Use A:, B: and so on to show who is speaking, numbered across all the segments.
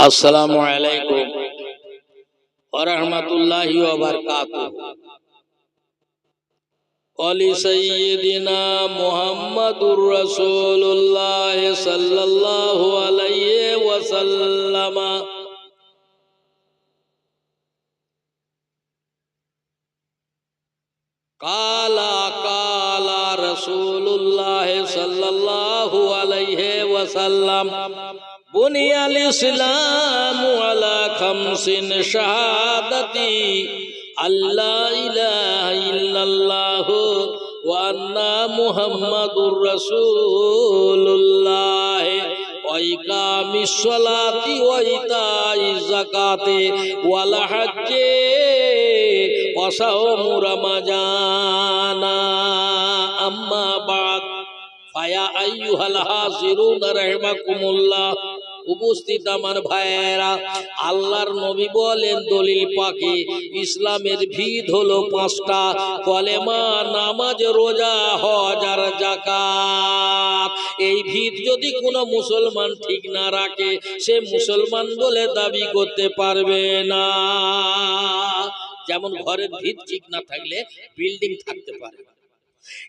A: আসসালামু আলাইকুম ওরহমতুল্লাহি ওবরকাতুহ অলি সৈয়দিনা মুহাম্মাদুর রাসূলুল্লাহ সাল্লাল্লাহু আলাইহি ওয়াসাল্লাম কালা কালা রাসূলুল্লাহ সাল্লাল্লাহু আলাইহি ওয়াসাল্লাম بني الإسلام على خمس شهادتي أن لا إله إلا الله وأن محمد رسول الله وإقام الصلاة وإيتاء الزكاة والحج وصوم رمضان أما بعد ফায়া আইয়ুহাল হাজিরুন রাহিমাকুমুল্লাহ। উপস্থিত আমার ভাইয়েরা, আল্লাহর নবী বলেন দলিল পাকে, ইসলামের ভিত হলো পাঁচটা, কলেমা, নামাজ, রোজা, হজ জাকাত এই ভিত যদি কোনো মুসলমান ঠিক না রাখে, সে মুসলমান বলে দাবি করতে পারবে না। যেমন ঘরের ভিত ঠিক না থাকলে, বিল্ডিং থাকতে পারে না।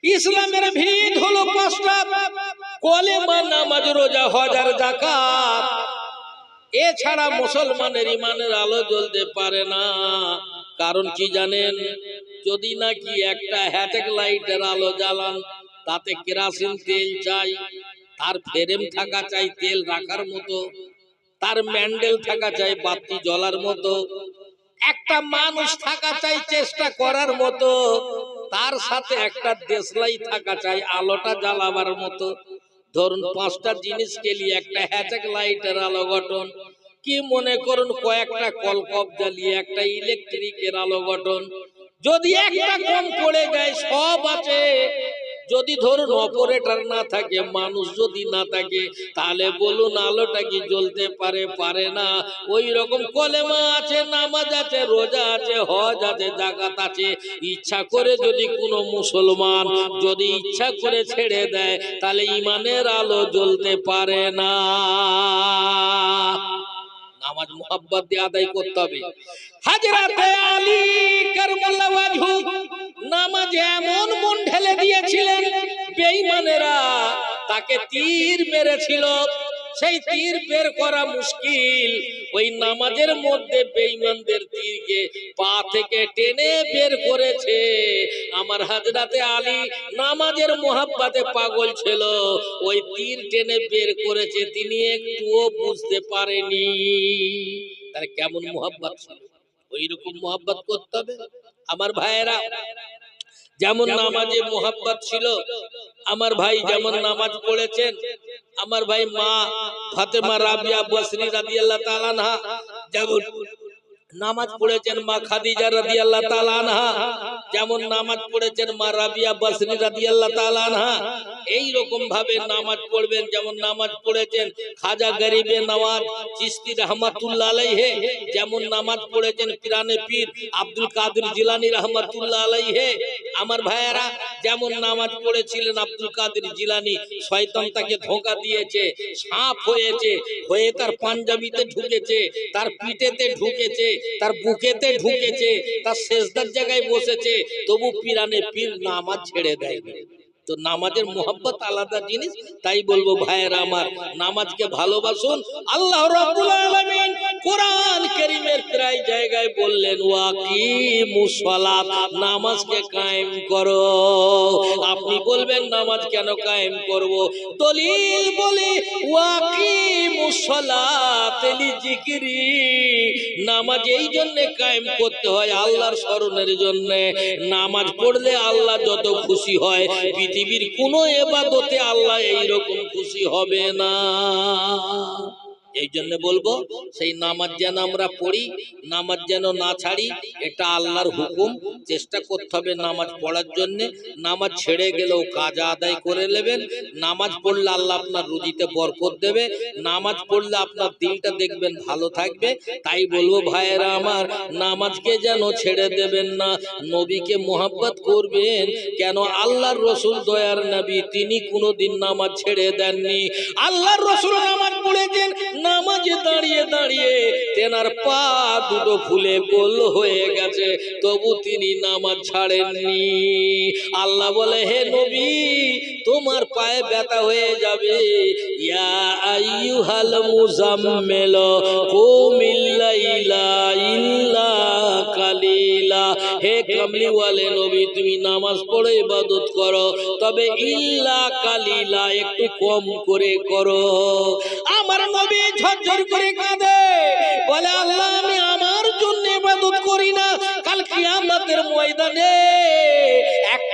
A: ইসলামের ভিত হলো পাঁচটা কলেমা, নামাজ, রোজা হজার জাকাত এছাড়া মুসলমানের ইমানের আলো জ্বলতে পারে না। কারণ কি জানেন? যদি নাকি একটা হ্যাটেক লাইটের আলো জ্বালান, তাতে কেরাসিন তেল চাই, তার ফ্রেম থাকা চাই তেল রাখার মতো, তার ম্যান্ডেল থাকা চাই বাতি জ্বলার মতো, একটা মানুষ থাকা চাই চেষ্টা করার মতো তার সাথে একটা দেশলাই থাকা চাই, আলোটা জ্বালাবার মতো। ধরুন, পাঁচটা জিনিস নিয়ে একটা হ্যাচাক লাইটের আলো গঠন, কি মনে করুন কয়েকটা কলকপ জ্বালিয়ে একটা ইলেকট্রিকের আলো গঠন। যদি একটা কম পড়ে যায়, সব আছে। যদি ধরুন অপারেটর না থাকে, মানুষ যদি না থাকে, তাহলে বলুন আলোটা কি জ্বলতে পারে পারে না। ওই রকম কলেমা আছে, নামাজ আছে, রোজা আছে, হজ আছে জাকাত আছে। ইচ্ছা করে যদি কোনো মুসলমান যদি ইচ্ছা করে ছেড়ে দেয়, তাহলে ইমানের আলো জ্বলতে পারে না। নামাজ মোহাব্বত দিয়ে আদায় করতে হবে। হাজরাতে আলী ওয়াজহু নামাজ এমন মন ঢেলে দিয়েছিলেন বেঈমানেরা তাকে তীর মেরেছিল। সেই তীর বের করা মুশকিল। ওই নামাজের মধ্যে বেঈমানদের তীরকে পা থেকে টেনে বের করেছে। আমার হাজরাতে আলী নামাজের মোহাব্বাতে পাগল ছিল। ওই তীর টেনে বের করেছে, তিনি একটুও বুঝতে পারেনি। তার কেমন মোহাব্বত ছিল? ওই রকম মোহাব্বত করতে হবে। আমার ভাইয়েরা, যেমন নামাজে মোহাব্বত ছিল, আমার ভাই যেমন নামাজ পড়েছেন, আমার ভাই মা ফাতেমা রাবিয়া বসরি রাদিয়াল্লাহু তাআলা আনহা যেমন নামাজ পড়েছেন মা খাদিজা রাদিয়াল্লাহু তাআলা আনহা। যেমন নামাজ পড়েছেন মা রাবিয়া বসরি রাদিয়াল্লাহু তাআলা আনহা, এই রকম ভাবে নামাজ পড়বেন যেমন নামাজ পড়েছেন খাজা গরিবে নওয়াজ চিশতি রহমাতুল্লাহ আলাইহি, যেমন নামাজ পড়েছেন পিরানে পীর আব্দুল কাদের জিলানী রহমাতুল্লাহ আলাইহি। আমার ভাইয়েরা, যেমন নামাজ পড়েছিলেন আব্দুল কাদের জিলানী, শয়তান তাকে ধোঁকা দিয়েছে সাপ হয়েছে, হয়ে তার পাঞ্জাবিতে ঢুকেছে, তার পিঠেতে ঢুকেছে, তার বুকেতে ঢুকেছে, তার শেষদার জায়গায় বসেছে তবু পিরানে পীর নামাজ ছেড়ে দেয়নি তো নামাজের মোহাম্মত আলাদা জিনিস, তাই বলব ভাইয়েরা আমার, নামাজকে ভালোবাসুন। আল্লাহ কোরআন কারীমের প্রায় জায়গায় বললেন, ওয়াকিমুস সালাত, নামাজকে কায়েম করো। আপনি বলবেন, নামাজ কেন কায়েম করব? দলিল বলে ওয়াকিমুস সালাত লিজিকরি। নামাজ এই জন্য কায়েম করতে হয় আল্লাহর স্মরণের জন্য। নামাজ পড়লে আল্লাহ যত খুশি হয়, পৃথিবীর কোনো এবাদতে আল্লাহ এইরকম খুশি হবে না। এই জন্য বলব, সেই নামাজ যেন আমরা পড়ি, নামাজ যেন না ছাড়ি, এটা আল্লাহর হুকুম। চেষ্টা করতে হবে নামাজ পড়ার জন্য। নামাজ ছেড়ে গেলেও কাজ আদায় করে নেবেন। নামাজ পড়লে আল্লাহ আপনার রুজিতে বরকত দেবে। নামাজ পড়লে আপনার দিলটা দেখবেন ভালো থাকবে। তাই বলব, ভাইয়েরা আমার, নামাজকে যেন ছেড়ে দেবেন না। নবীকে মোহাব্বত করবেন। কেন? আল্লাহর রসুল দয়ার নবী, তিনি কোনোদিন নামাজ ছেড়ে দেননি। আল্লাহর রসুল নামাজ পড়েছেন, নামাজে দাঁড়িয়ে দাঁড়িয়ে তেনার পা দুটো ফুলে গোল হয়ে গেছে, তবু তিনি নামাজ ছাড়েননি। আল্লাহ বলে, হে নবী, তোমার পায়ে ব্যথা হয়ে যাবে। ইয়া আইয়ুহাল মুজাম্মিল কুমিল্লাইলা ইল্লা হে কামলিওয়ালে নবী, তুমি নামাজ পড়ে ইবাদত করো, তবে ইল্লা কালিলা, একটু কম করে করো। আমার নবী ঝরঝর করে কাঁদে, বলে, আল্লাহ, আমি আমার জন্য ইবাদত করি না। কাল কিয়ামতের ময়দানে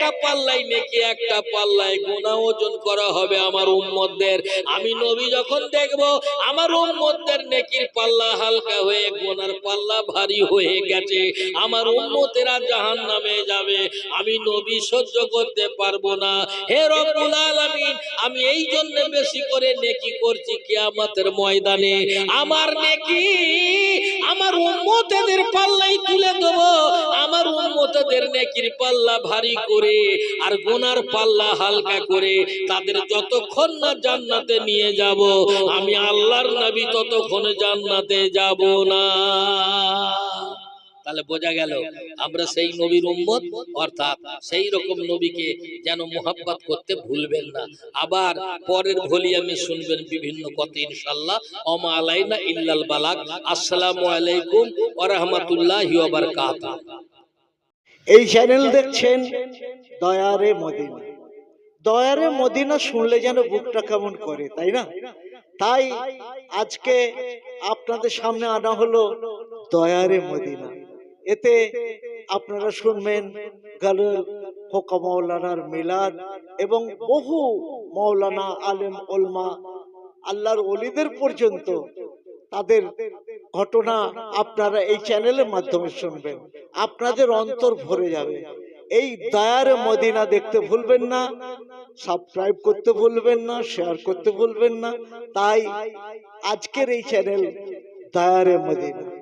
A: একটা পাল্লাই নেকি, একটা পাল্লায় গুনাহ ওজন করা হবে আমার উম্মতদের। আমি নবী যখন দেখব, আমার উম্মতদের নেকির পাল্লা হালকা হয়ে, গুনার পাল্লা ভারী হয়ে গেছে। আমার উম্মতেরা জাহান্নামে যাবে। আমি নবী সহ্য করতে পারব না। হে রব্বুল আলামিন, আমি এই জন্য বেশি করে নেকি করছি কিয়ামতের ময়দানে। আমার নেকি, আমার উম্মতেদের পাল্লাই তুলে দেবো। আমার উম্মতদের নেকির পাল্লা ভারী করে আর গুনার পাল্লা হালকা করে তাদের যতক্ষণ না জান্নাতে নিয়ে যাব, আমি আল্লাহর নবী ততক্ষণ জান্নাতে যাব না। তাহলে বোঝা গেল, আমরা সেই নবীর উম্মত, অর্থাৎ সেই রকম নবীকে যেন মোহাব্বত করতে ভুলবেন না। আবার পরের ভলিয়ামে শুনবেন বিভিন্ন কথা ইনশাল্লাহ অমা আলাইনা ইল্লাল বালাক আসসালামু আলাইকুম ওয়া রাহমাতুল্লাহি ওয়া বারাকাতুহু।
B: এই চ্যানেল দেখছেন দয়ারে মদিনা। দয়ারে মদিনা শুনলে যেন বুকটা কেমন করে, তাই না? তাই আজকে আপনাদের সামনে আনা হলো দয়ারে মদিনা। এতে আপনারা শুনবেন গাল ফোকা মৌলানার মিলাদ এবং বহু মৌলানা আলেম ওলমা, আল্লাহর অলিদের পর্যন্ত তাদের ঘটনা আপনারা এই চ্যানেলের মাধ্যমে শুনবেন। আপনাদের অন্তর ভরে যাবে। এই দয়ার মদিনা দেখতে ভুলবেন না, সাবস্ক্রাইব করতে ভুলবেন না, শেয়ার করতে ভুলবেন না। তাই আজকের এই চ্যানেল দয়ারে মদিনা।